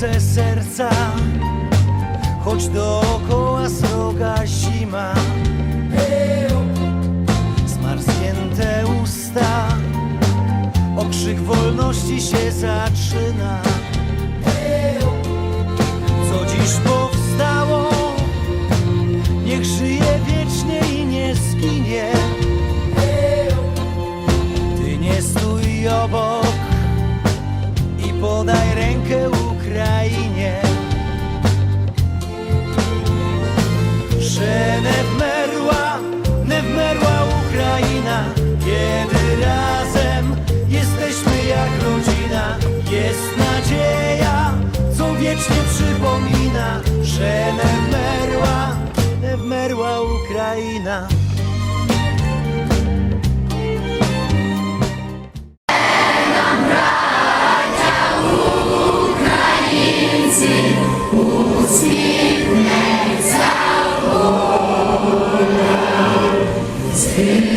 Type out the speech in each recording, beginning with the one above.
gorące serca Choć dookoła sroga zima. Zmarznięte usta Okrzyk wolności się zaczyna. Co dziś powstało Niech żyje wiecznie i nie zginie. Ty nie stój obok wiecznie przypomina, że nie wmerła, nie wmerła Ukraina. нести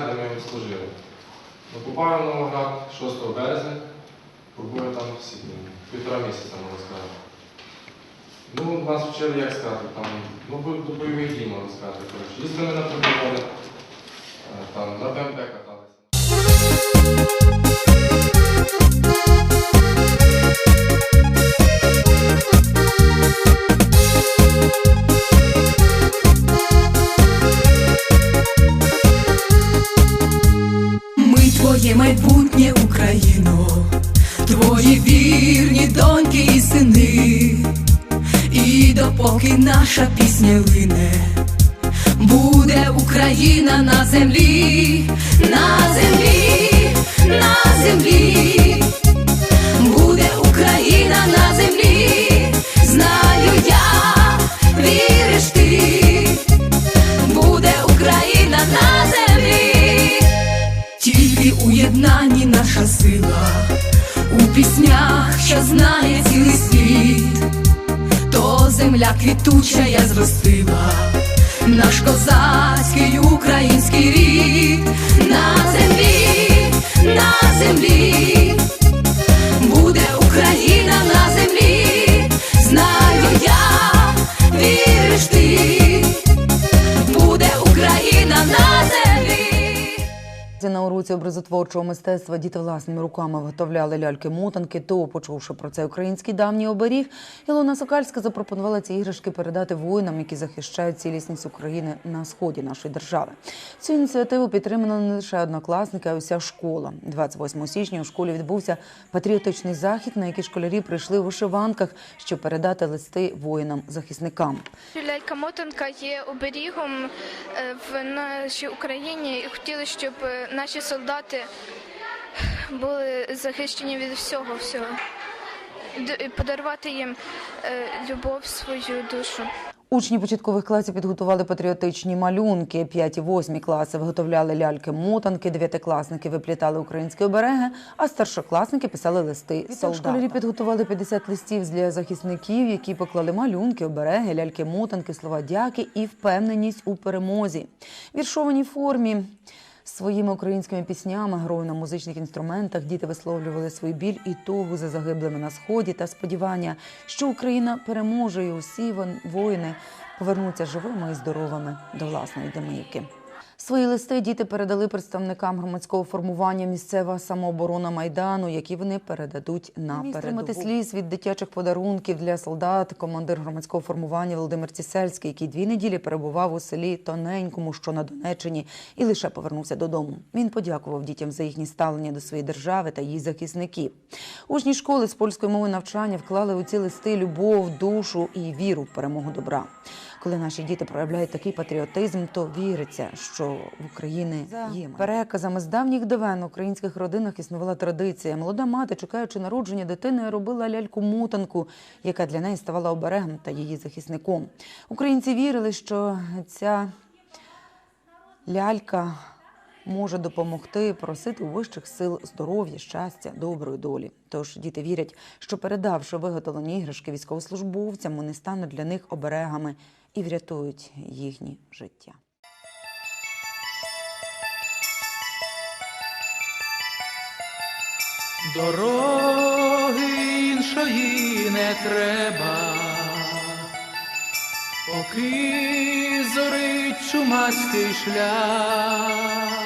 де ми служили. Я Новоград 6 березня, пробув там всі дні, півтора місяця, можна сказати. Ну, нас вчили, як сказати, там, ну, до бойових дій, можна сказати. коротше. Їздили на полігони, е, там, на БМП каталися. Ми твоє майбутнє Україно, твої вірні доньки і сини, і допоки наша пісня лине, буде Україна на землі, на землі, на землі, у єднанні наша сила, у піснях, що знає цілий світ, то земля квітуча я зростила, наш козацький український рід. На землі, на землі, буде Україна на землі, знаю я, віриш ти, буде Україна на землі. На уроці образотворчого мистецтва діти власними руками виготовляли ляльки-мотанки. То, почувши про цей український давній оберіг, Ілона Сокальська запропонувала ці іграшки передати воїнам, які захищають цілісність України на сході нашої держави. Цю ініціативу підтримала не лише однокласники, а й уся школа. 28 січня у школі відбувся патріотичний захід, на який школярі прийшли у вишиванках, щоб передати листи воїнам-захисникам. Лялька-мотанка є оберігом е, в нашій Україні і хотіли, щоб е, наші солдати були захищені від всього всього. Подарувати їм е, любов, свою душу. Учні початкових класів підготували патріотичні малюнки. П'яті восьмі класи виготовляли ляльки-мотанки, дев'ятикласники виплітали українські обереги, а старшокласники писали листи солдатам. Школярі підготували 50 листів для захисників, які поклали малюнки, обереги, ляльки-мотанки, слова дяки і впевненість у перемозі. В віршованій формі Своїми українськими піснями, грою на музичних інструментах діти висловлювали свій біль і тугу за загиблими на сході та сподівання, що Україна переможе і усі воїни повернуться живими і здоровими до власної домівки. Свої листи діти передали представникам громадського формування місцева самооборона майдану, які вони передадуть на передову. сліз від дитячих подарунків для солдат. Командир громадського формування Володимир Цісельський, який дві неділі перебував у селі Тоненькому, що на Донеччині, і лише повернувся додому. Він подякував дітям за їхнє ставлення до своєї держави та її захисників. Учні школи з польської мови навчання вклали у ці листи любов, душу і віру в перемогу добра. Коли наші діти проявляють такий патріотизм, то віриться, що в Україні є переказами з давніх давен в українських родинах існувала традиція. Молода мати, чекаючи народження дитини, робила ляльку мутанку, яка для неї ставала оберегом та її захисником. Українці вірили, що ця лялька може допомогти просити у вищих сил здоров'я, щастя, доброї долі. Тож діти вірять, що передавши виготовлені іграшки військовослужбовцям, вони стануть для них оберегами і врятують їхні життя. Дороги іншої не треба, поки зорить чумацький шлях,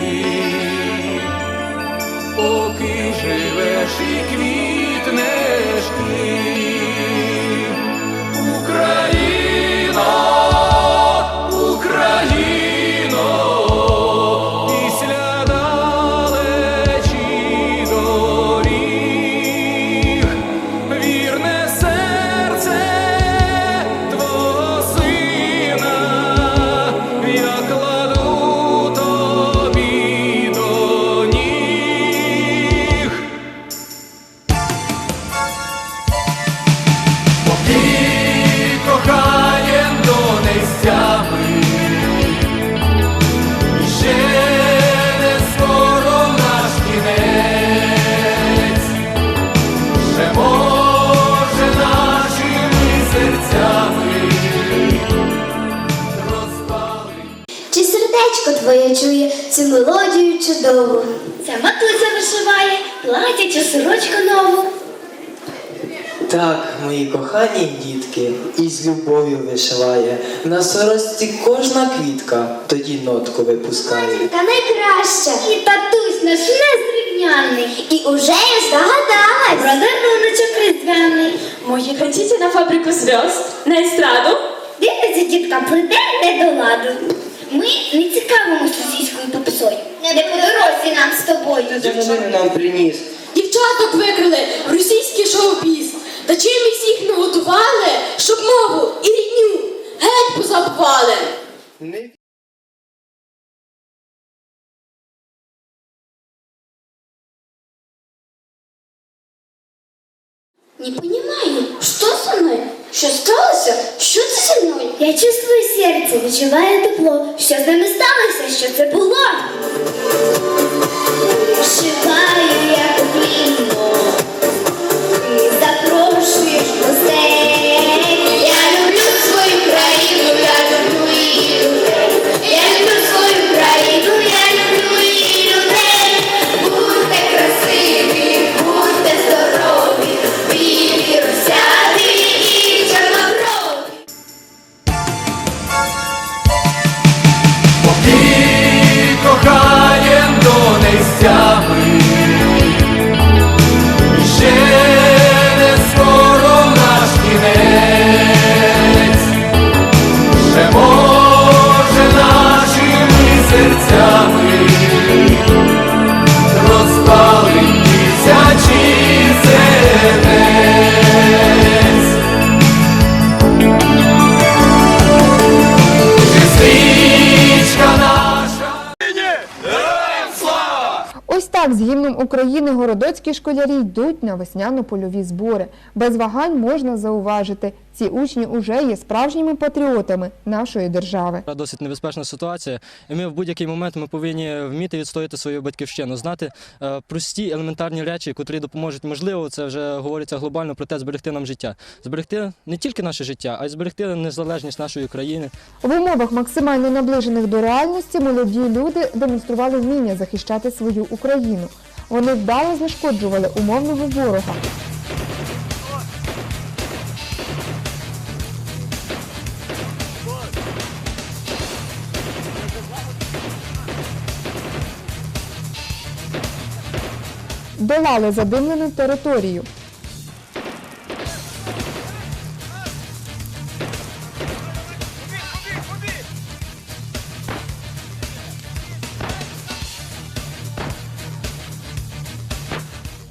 here. Твоє чує цю мелодію чудову? Ця матуся вишиває, платять у сорочку нову. Так, мої кохані дітки, із любов'ю вишиває. На сорочці кожна квітка тоді нотку випускає. Та найкраща. І татусь наш незрівняний. І уже я здогадалась. Про даруночок різдвяний. Може, хотите на фабрику слез? На естраду? Дивиться, дітка, плете не до ладу. Ми не цікавимося російською попсою. Не по дорозі нам з тобою. Дівчини нам приніс. Дівчаток викрили російський шоу-піс. Та чимось їх не готували, щоб мову і рідню геть позабували. Не понимаю, что со мной? Что сталося? Що це зі мною? Я чувствую серце, відчуваю тепло. Що з нами сталося? Що це було? Шиваю України городоцькі школярі йдуть на весняно-польові збори. Без вагань можна зауважити, ці учні уже є справжніми патріотами нашої держави. Досить небезпечна ситуація, і ми в будь-який момент ми повинні вміти відстояти свою батьківщину, знати е, прості елементарні речі, котрі допоможуть. Можливо, це вже говориться глобально про те, зберегти нам життя, зберегти не тільки наше життя, а й зберегти незалежність нашої країни. В умовах максимально наближених до реальності молоді люди демонстрували вміння захищати свою Україну. Вони вдало знешкоджували умовного ворога. Долали задимлену територію.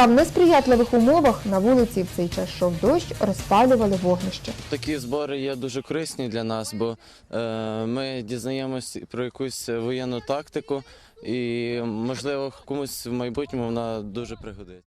Та в несприятливих умовах на вулиці в цей час йшов дощ, розпалювали вогнище. Такі збори є дуже корисні для нас, бо е, ми дізнаємось про якусь воєнну тактику, і можливо комусь в майбутньому вона дуже пригодиться.